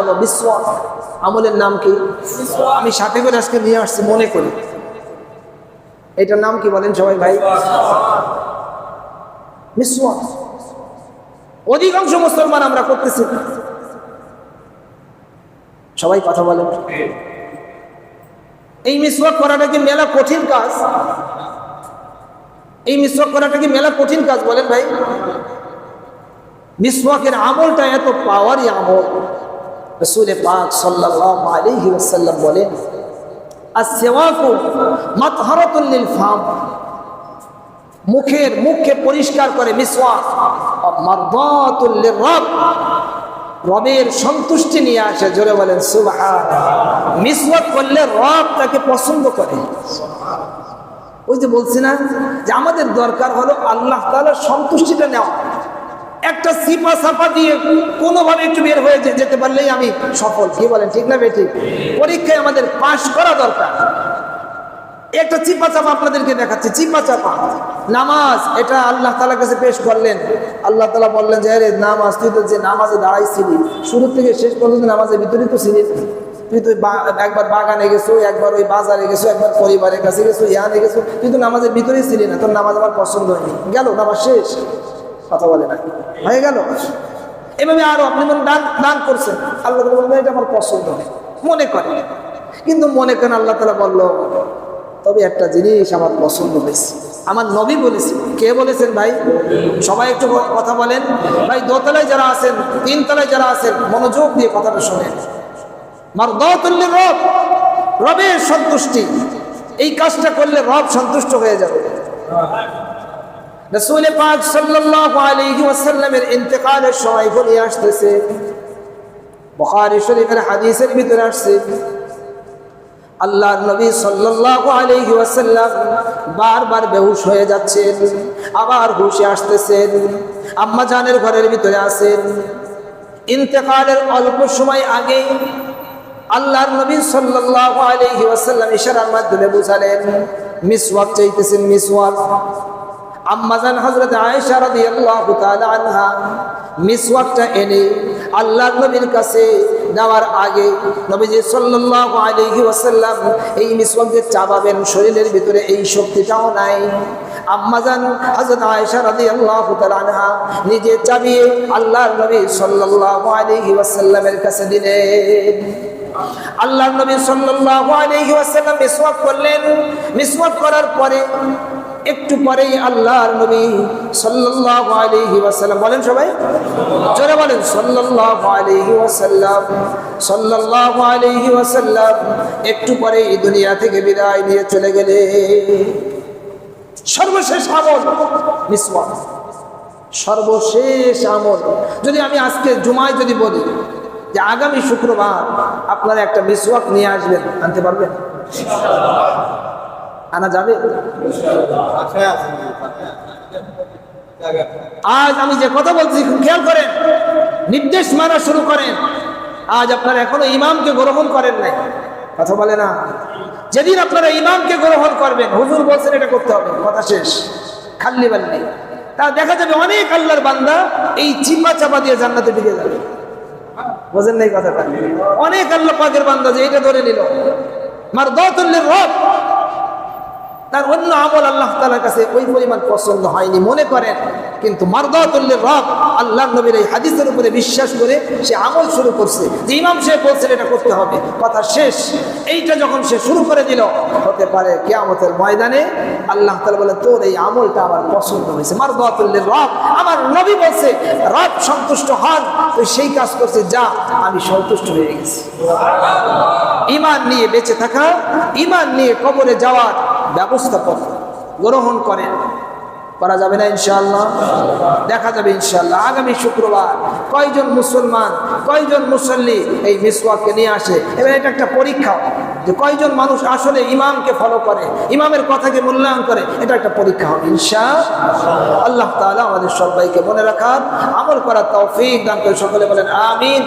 হলো বিশ্বাস আমলের নাম কি? আমি সাথে করে আজকে নিয়ে আসছি মনে করি। এটার নাম কি বলেন সবাই ভাই? বিশ্বাস অধিকাংশ মুসলমান আমরা করতেছি। সবাই কথা বলেন। এই মিসওয়াক করাটা কি মেলা কঠিন কাজ? এই মিসওয়াক করাটা কি মেলা কঠিন কাজ বলেন ভাই? মিসওয়াকের আমলটা এত পাওয়ারই আমল। রসুলে পাক সাল্লাল্লাহু আলাইহি ওয়াসাল্লাম বলেন আসওয়াকু মাতহারাতুল লিল ফাম, মুখের মুখকে পরিষ্কার করে মিসওয়াক মারদাতুল লিরব রবের সন্তুষ্টি নিয়ে আসে। জোরে বলেন সুবহান মিসওয়াক করলে রব তাকে পছন্দ করে। ওই যে বলছি না যে আমাদের দরকার হলো আল্লাহ তাআলার সন্তুষ্টিটা নেওয়া। একটা সিপা সাপা দিয়ে কোনোভাবে একটু বের হয়ে যেতে পারলেই আমি সফল। কি বলেন, ঠিক না বেঠিক? পরীক্ষায় আমাদের পাশ করা দরকার। একটা চিপা চাপা আপনাদেরকে দেখাচ্ছি, চিপা চাপা। নামাজ, এটা আল্লাহ তালার কাছে পেশ করলেন। আল্লাহ তালা বললেন যে নামাজ, তুই তো যে নামাজে দাঁড়াইছিলি, শুরু থেকে শেষ পর্যন্ত নামাজের ভিতরে তো ছিলি তুই তো একবার বাগানে গেছো, একবার ওই বাজারে গেছো, একবার পরিবারের কাছে গেছো, ইয়ানে গেছো, তুই তো নামাজের ভিতরেই ছিলি না, তোর নামাজ আমার পছন্দ হয়নি। গেল, নামাজ শেষ। কথা বলে না। হয়ে গেল। এভাবে আরও আপনি মনে দান দান করছেন, আল্লাহ তালা বললেন এটা আমার পছন্দ হয় মনে করে। কিন্তু মনে করেন আল্লাহ তালা বলল, তবে একটা জিনিস আমার পছন্দ হয়েছে। আমার নবী বলেছে। কে বলেছেন ভাই? সবাই একটু কথা বলেন। ভাই, দোতলায় যারা আছেন, তিনতলায় যারা আছেন, মনোযোগ দিয়ে কথাটা শোনেন। মারদাতুল্লি রব রবের সন্তুষ্টি। এই কাজটা করলে রব সন্তুষ্ট হয়ে যাবে। রসুল পাক সাল্লাল্লাহু আলাইহি ওয়াসাল্লামের ইন্তেকালের সময় বলে আসতেছে, বুখারী শরীফের হাদিসের ভিতরে আসছে, আল্লাহর নবী সাল্লাল্লাহু আলাইহি ওয়াসাল্লাম বারবার বেহুশ হয়ে যাচ্ছেন, আবার হুশে আসতেছেন, আম্মা জানের ঘরের ভিতরে আছেন। ইন্তেকালের অল্প সময় আগে আল্লাহর নবী সাল্লাল্লাহু আলাইহি ওয়াসাল্লাম ইশারার মাধ্যমে বুঝালেন, মিসওয়াক চাইতেছেন, মিসওয়াক। আম্মাজান হযরত আয়েশা রাদিয়াল্লাহু তাআলা আনহা মিসওয়াকটা এনে আল্লাহর নবীর কাছে দেওয়ার আগে নবীজি সাল্লাল্লাহু আলাইহি ওয়াসাল্লাম এই মিসওয়াক যে চাবাবেন শরীরের ভিতরে এই শক্তিটাও নাই। আম্মাজান হযরত আয়েশা রাদিয়াল্লাহু তাআলা আনহা নিজে চাবিয়ে আল্লাহর নবী সাল্লাল্লাহু আলাইহি ওয়াসাল্লামের কাছে দিলেন। আল্লাহর নবী সাল্লাল্লাহু আলাইহি ওয়াসাল্লাম মিসওয়াক করলেন। মিসওয়াক করার পরে একটু পরেই আল্লাহর নবী সাল্লাল্লাহু আলাইহি ওয়াসাল্লাম, বলেন সবাই। জোরে বলেন, সাল্লাল্লাহু আলাইহি ওয়াসাল্লাম, সাল্লাল্লাহু আলাইহি ওয়াসাল্লাম, একটু পরেই দুনিয়া থেকে বিদায় নিয়ে চলে গেলে। সর্বশেষ আমল মিসওয়াক। সর্বশেষ আমল। যদি আমি আজকে জুমায় যদি বলি যে আগামী শুক্রবার আপনারা একটা মিসওয়াক নিয়ে আসবেন, আনতে পারবেন? আনা যাবে? আজ আমি যে কথা বলছি খেয়াল করেন। নির্দেশ মানা শুরু করেন। আজ আপনারা এখনও ইমামকে গ্রহণ করেন নাই। কথা বলে না। যেদিন আপনারা ইমামকে গ্রহণ করবেন, হুজুর বলছেন এটা করতে হবে। কথা শেষ। খাল্লি বাল্লি। তা দেখা যাবে অনেক আল্লাহর বান্দা এই চিপা চাপা দিয়ে জান্নাতে ঢুকে যাবে। বোঝেন নাই কথাটা? অনেক আল্লাহ পাকের বান্দা যে এটা ধরে নিল। মার দতুল্লের রব। তার অন্য আমল আল্লাহ তালার কাছে ওই পরিমাণ পছন্দ হয়নি, মনে করেন। কিন্তু মারদাতুল্লের রব আল্লাহ নবীর এই হাদিসের উপরে বিশ্বাস করে সে আমল শুরু করছে। যে ইমাম সাহেব বলছেন এটা করতে হবে। কথা শেষ। এইটা যখন সে শুরু করে দিল, হতে পারে কেয়ামতের ময়দানে আল্লাহ তালা বলে, তোর এই আমলটা আমার পছন্দ হয়েছে। মারদাতুল্লের রব, আমার নবী বলছে, রব সন্তুষ্ট হন, তুই সেই কাজ করছে যা আমি সন্তুষ্ট হয়ে গেছি। ইমান নিয়ে বেঁচে থাকা, ইমান নিয়ে কবরে যাওয়ার ব্যবস্থা করেন গ্রহণ করেন করা যাবে না ইনশাল্লাহ দেখা যাবে ইনশাল্লাহ আগামী শুক্রবার কয়জন মুসলমান, কয়জন মুসল্লি এই মিসওয়াককে নিয়ে আসে? এবার এটা একটা পরীক্ষা। যে কয়জন মানুষ আসলে ইমামকে ফলো করে, ইমামের কথাকে মূল্যায়ন করে, এটা একটা পরীক্ষা হবে ইনশা আল্লাহ তাআলা আমাদের সবাইকে মনে রাখার আমল করার তৌফিক দান করে সকলে বলেন, আমিন।